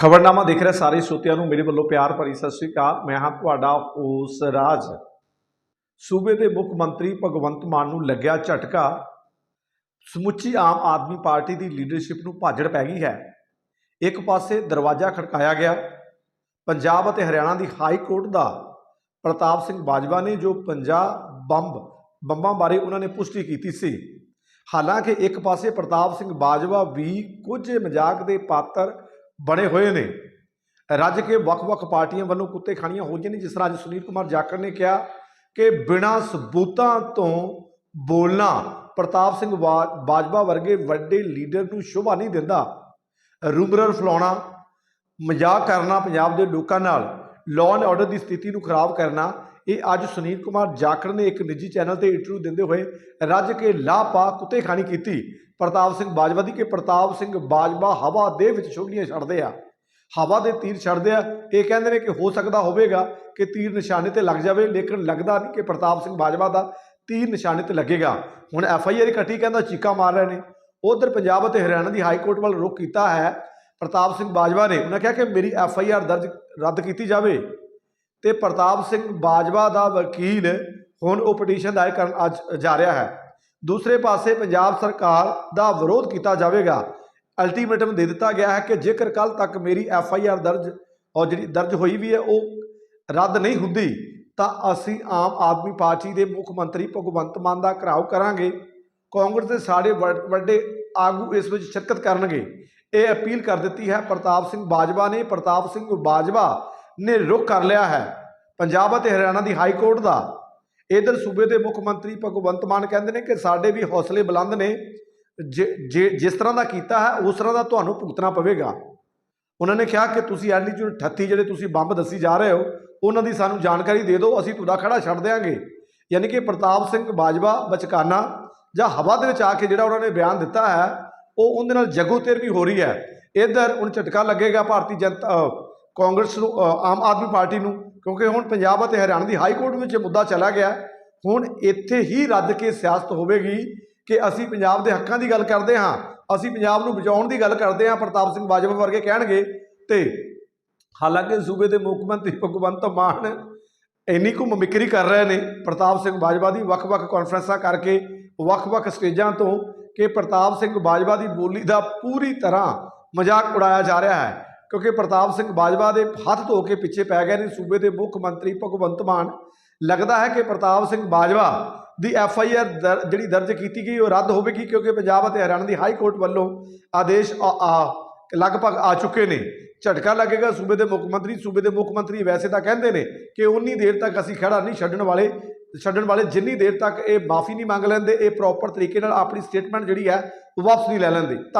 ਖਬਰਨਾਮਾ ਦੇਖ ਰਹੇ ਸਾਰੇ ਸਰੋਤਿਆਂ ਨੂੰ, ਮੇਰੇ ਵੱਲੋਂ ਪਿਆਰ ਭਰੀ ਸਤਿ ਸ੍ਰੀ ਅਕਾਲ। ਮੈਂ ਹਾਂ ਤੁਹਾਡਾ ਉਸ ਰਾਜ। ਸੂਬੇ ਦੇ ਮੁੱਖ ਮੰਤਰੀ ਭਗਵੰਤ ਮਾਨ ਨੂੰ ਲੱਗਿਆ ਝਟਕਾ। ਸਮੁੱਚੀ ਆਮ ਆਦਮੀ ਪਾਰਟੀ ਦੀ ਲੀਡਰਸ਼ਿਪ ਨੂੰ ਭਾਜੜ ਪੈ ਗਈ ਹੈ। ਇੱਕ ਪਾਸੇ ਦਰਵਾਜ਼ਾ ਖੜਕਾਇਆ ਗਿਆ। ਪੰਜਾਬ ਅਤੇ ਹਰਿਆਣਾ ਦੀ ਹਾਈ ਕੋਰਟ ਦਾ ਪ੍ਰਤਾਪ ਸਿੰਘ ਬਾਜਵਾ ਨੇ ਜੋ ਪੰਜਾਬ ਬੰਬ, ਬੰਬਾਂ ਬਾਰੇ ਉਹਨਾਂ ਨੇ ਪੁਸ਼ਟੀ ਕੀਤੀ ਸੀ। ਹਾਲਾਂਕਿ ਇੱਕ ਪਾਸੇ ਪ੍ਰਤਾਪ ਸਿੰਘ ਬਾਜਵਾ ਵੀ ਕੁਝ ਮਜ਼ਾਕ ਦੇ ਪਾਤਰ ਬਣੇ ਹੋਏ ਨੇ। ਰੱਜ ਕੇ ਵੱਖ-ਵੱਖ ਪਾਰਟੀਆਂ ਵੱਲੋਂ ਕੁੱਤੇ ਖਾਣੀਆਂ ਹੋ ਰਹੀਆਂ ਨੇ, ਜਿਸ ਤਰ੍ਹਾਂ ਅੱਜ ਸੁਨੀਲ ਕੁਮਾਰ ਜਾਖੜ ਨੇ ਕਿਹਾ ਕਿ ਬਿਨਾਂ ਸਬੂਤਾਂ ਤੋਂ ਬੋਲਣਾ ਪ੍ਰਤਾਪ ਸਿੰਘ ਬਾਜਵਾ ਵਰਗੇ ਵੱਡੇ ਲੀਡਰ ਨੂੰ ਸ਼ੋਭਾ ਨਹੀਂ ਦਿੰਦਾ। ਰੂਮਰਰ ਫਲਾਉਣਾ, ਮਜ਼ਾਕ ਕਰਨਾ, ਪੰਜਾਬ ਦੇ ਲੋਕਾਂ ਨਾਲ ਲਾਅ ਐਂਡ ਆਰਡਰ ਦੀ ਸਥਿਤੀ ਨੂੰ ਖਰਾਬ ਕਰਨਾ ਇਹ ਅੱਜ ਸੁਨੀਲ ਕੁਮਾਰ ਜਾਖੜ ਨੇ ਇੱਕ ਨਿੱਜੀ ਚੈਨਲ ਤੇ ਇੰਟਰਵਿਊ ਦਿੰਦੇ ਹੋਏ ਰੱਜ ਕੇ ਲਾਪਾ ਕੁੱਤੇ ਖਾਣੀ ਕੀਤੀ। ਪ੍ਰਤਾਪ ਸਿੰਘ ਬਾਜਵਾ ਦੀ ਕਿ ਪ੍ਰਤਾਪ ਸਿੰਘ ਬਾਜਵਾ ਹਵਾ ਦੇ ਵਿੱਚ ਛੁਗਲੀਆਂ ਛੱਡਦੇ ਆ। ਹਵਾ ਦੇ ਤੀਰ ਛੱਡਦੇ ਆ। ਇਹ ਕਹਿੰਦੇ ਨੇ ਕਿ ਹੋ ਸਕਦਾ ਹੋਵੇਗਾ ਕਿ ਤੀਰ ਨਿਸ਼ਾਨੇ ਤੇ ਲੱਗ ਜਾਵੇ, ਲੇਕਿਨ ਲੱਗਦਾ ਨਹੀਂ ਕਿ ਪ੍ਰਤਾਪ ਸਿੰਘ ਬਾਜਵਾ ਦਾ ਤੀਰ ਨਿਸ਼ਾਨੇ ਤੇ ਲੱਗੇਗਾ। ਹੁਣ ਐਫ ਆਈ ਆਰ ਇਕੱਠੀ ਕਹਿੰਦਾ ਚੀਕਾ ਮਾਰ ਰਹੇ ਨੇ। ਉਧਰ ਪੰਜਾਬ ਅਤੇ ਹਰਿਆਣਾ ਦੀ ਹਾਈ ਕੋਰਟ ਵੱਲ ਰੁਖ ਕੀਤਾ ਹੈ ਪ੍ਰਤਾਪ ਸਿੰਘ ਬਾਜਵਾ ਨੇ। ਉਹਨਾਂ ਕਿਹਾ ਕਿ ਮੇਰੀ ਐਫ ਆਈ ਆਰ ਦਰਜ ਰੱਦ ਕੀਤੀ ਜਾਵੇ। ਤੇ ਪ੍ਰਤਾਪ ਸਿੰਘ ਬਾਜਵਾ ਦਾ ਵਕੀਲ ਹੁਣ ਉਹ ਪਟੀਸ਼ਨ ਦਾਇਰ ਕਰਨ ਅੱਜ ਜਾ ਰਿਹਾ ਹੈ। ਦੂਸਰੇ ਪਾਸੇ ਪੰਜਾਬ ਸਰਕਾਰ ਦਾ ਵਿਰੋਧ ਕੀਤਾ ਜਾਵੇਗਾ। ਅਲਟੀਮੇਟਮ ਦੇ ਦਿੱਤਾ ਗਿਆ ਹੈ ਕਿ ਜੇਕਰ ਕੱਲ ਤੱਕ ਮੇਰੀ ਐਫ ਆਈ ਆਰ ਦਰਜ ਔਰ ਜਿਹੜੀ ਦਰਜ ਹੋਈ ਵੀ ਹੈ, ਉਹ ਰੱਦ ਨਹੀਂ ਹੁੰਦੀ, ਤਾਂ ਅਸੀਂ ਆਮ ਆਦਮੀ ਪਾਰਟੀ ਦੇ ਮੁੱਖ ਮੰਤਰੀ ਭਗਵੰਤ ਮਾਨ ਦਾ ਘਰਾਓ ਕਰਾਂਗੇ। ਕਾਂਗਰਸ ਦੇ ਸਾਰੇ ਵੱਡ- ਵੱਡੇ ਆਗੂ ਇਸ ਵਿੱਚ ਸ਼ਿਰਕਤ ਕਰਨਗੇ। ਇਹ ਅਪੀਲ ਕਰ ਦਿੱਤੀ ਹੈ ਪ੍ਰਤਾਪ ਸਿੰਘ ਬਾਜਵਾ ਨੇ। ਪ੍ਰਤਾਪ ਸਿੰਘ ਬਾਜਵਾ ਨੇ ਰੁਖ ਕਰ ਲਿਆ ਹੈ। ਪੰਜਾਬ ਅਤੇ ਹਰਿਆਣਾ ਦੀ ਹਾਈ ਕੋਰਟ ਦਾ ਇਧਰ ਸੂਬੇ ਦੇ ਮੁੱਖ ਮੰਤਰੀ ਭਗਵੰਤ ਮਾਨ ਕਹਿੰਦੇ ਨੇ ਕਿ ਸਾਡੇ ਵੀ ਹੌਸਲੇ ਬੁਲੰਦ ਨੇ। ਜੇ, ਜੇ- ਜਿਸ ਤਰ੍ਹਾਂ ਦਾ ਕੀਤਾ ਹੈ, ਉਸ ਤਰ੍ਹਾਂ ਦਾ ਤੁਹਾਨੂੰ ਭੁਗਤਣਾ ਪਵੇਗਾ। ਉਹਨਾਂ ਨੇ ਕਿਹਾ ਕਿ ਤੁਸੀਂ ਐਲਟੀਟਿਊਡ 38 ਜਿਹੜੇ ਤੁਸੀਂ ਬੰਬ ਦੱਸੀ ਜਾ ਰਹੇ ਹੋ, ਉਹਨਾਂ ਦੀ ਸਾਨੂੰ ਜਾਣਕਾਰੀ ਦੇ ਦਿਓ, ਅਸੀਂ ਤੁਹਾਡਾ ਖੜਾ ਛੱਡ ਦਿਆਂਗੇ। ਯਾਨੀ ਕਿ ਪ੍ਰਤਾਪ ਸਿੰਘ ਬਾਜਵਾ, ਬਚਕਾਨਾ ਜਾਂ ਹਵਾ ਦੇ ਵਿੱਚ ਆ ਕੇ ਜਿਹੜਾ ਉਹਨਾਂ ਨੇ ਬਿਆਨ ਦਿੱਤਾ ਹੈ, ਉਹ ਉਹਦੇ ਨਾਲ ਜਗੋਤੇਰ ਵੀ ਹੋ ਰਹੀ ਹੈ। ਇਧਰ ਹੁਣ ਝਟਕਾ ਲੱਗੇਗਾ ਭਾਰਤੀ ਜਨਤਾ ਕਾਂਗਰਸ ਨੂੰ ਆਮ ਆਦਮੀ ਪਾਰਟੀ ਨੂੰ, ਕਿਉਂਕਿ ਹੁਣ ਪੰਜਾਬ ਅਤੇ ਹਰਿਆਣਾ ਦੀ ਹਾਈ ਕੋਰਟ ਵਿੱਚ ਇਹ ਮੁੱਦਾ ਚਲਾ ਗਿਆ ਹੁਣ ਇੱਥੇ ਹੀ ਰੱਦ ਕੇ ਸਿਆਸਤ ਹੋਵੇਗੀ ਕਿ ਅਸੀਂ ਪੰਜਾਬ ਦੇ ਹੱਕਾਂ ਦੀ ਗੱਲ ਕਰਦੇ ਹਾਂ, ਅਸੀਂ ਪੰਜਾਬ ਨੂੰ ਬਚਾਉਣ ਦੀ ਗੱਲ ਕਰਦੇ ਹਾਂ, ਪ੍ਰਤਾਪ ਸਿੰਘ ਬਾਜਵਾ ਵਰਗੇ ਕਹਿਣਗੇ। ਤੇ ਹਾਲਾਂਕਿ ਸੂਬੇ ਦੇ ਮੁੱਖ ਮੰਤਰੀ ਭਗਵੰਤ ਮਾਨ ਇੰਨੀ ਕੁ ਮਮਿਕਰੀ ਕਰ ਰਹੇ ਨੇ, ਪ੍ਰਤਾਪ ਸਿੰਘ ਬਾਜਵਾ ਦੀ ਵੱਖ-ਵੱਖ ਕਾਨਫਰੰਸਾਂ ਕਰਕੇ, ਵੱਖ-ਵੱਖ ਸਟੇਜਾਂ ਤੋਂ, ਕਿ ਪ੍ਰਤਾਪ ਸਿੰਘ ਬਾਜਵਾ ਦੀ ਬੋਲੀ ਦਾ ਪੂਰੀ ਤਰ੍ਹਾਂ ਮਜ਼ਾਕ ਉਡਾਇਆ ਜਾ ਰਿਹਾ ਹੈ। ਕਿਉਂਕਿ ਪ੍ਰਤਾਪ ਸਿੰਘ ਬਾਜਵਾ ਦੇ ਹੱਥ ਧੋ ਕੇ ਪਿੱਛੇ ਪੈ ਗਏ ਨੇ ਸੂਬੇ ਦੇ ਮੁੱਖ ਮੰਤਰੀ ਭਗਵੰਤ ਮਾਨ। ਲੱਗਦਾ ਹੈ ਕਿ ਪ੍ਰਤਾਪ ਸਿੰਘ ਬਾਜਵਾ ਦੀ ਐਫ ਆਈ ਆਰ ਜਿਹੜੀ ਦਰਜ ਕੀਤੀ ਗਈ, ਉਹ ਰੱਦ ਹੋਵੇਗੀ ਕਿਉਂਕਿ ਪੰਜਾਬ ਅਤੇ ਹਰਿਆਣਾ ਦੀ ਹਾਈ ਕੋਰਟ ਵੱਲੋਂ ਆਦੇਸ਼ ਆ- ਲਗਭਗ ਆ ਚੁੱਕੇ ਨੇ। ਝਟਕਾ ਲੱਗੇਗਾ ਸੂਬੇ ਦੇ ਮੁੱਖ ਮੰਤਰੀ। ਸੂਬੇ ਦੇ ਮੁੱਖ ਮੰਤਰੀ ਵੈਸੇ ਤਾਂ ਕਹਿੰਦੇ ਨੇ ਕਿ ਉਨੀ ਦੇਰ ਤੱਕ ਅਸੀਂ ਖੜਾ ਨਹੀਂ ਛੱਡਣ ਵਾਲੇ ਛੱਡਣ ਵਾਲੇ ਜਿੰਨੀ ਦੇਰ ਤੱਕ ਇਹ ਮਾਫੀ ਨਹੀਂ ਮੰਗ ਲੈਂਦੇ, ਇਹ ਪ੍ਰੋਪਰ ਤਰੀਕੇ ਨਾਲ ਆਪਣੀ ਸਟੇਟਮੈਂਟ ਜਿਹੜੀ ਹੈ ਵਾਪਸ ਨਹੀਂ ਲੈ ਲੈਂਦੇ। ਧੰਨ-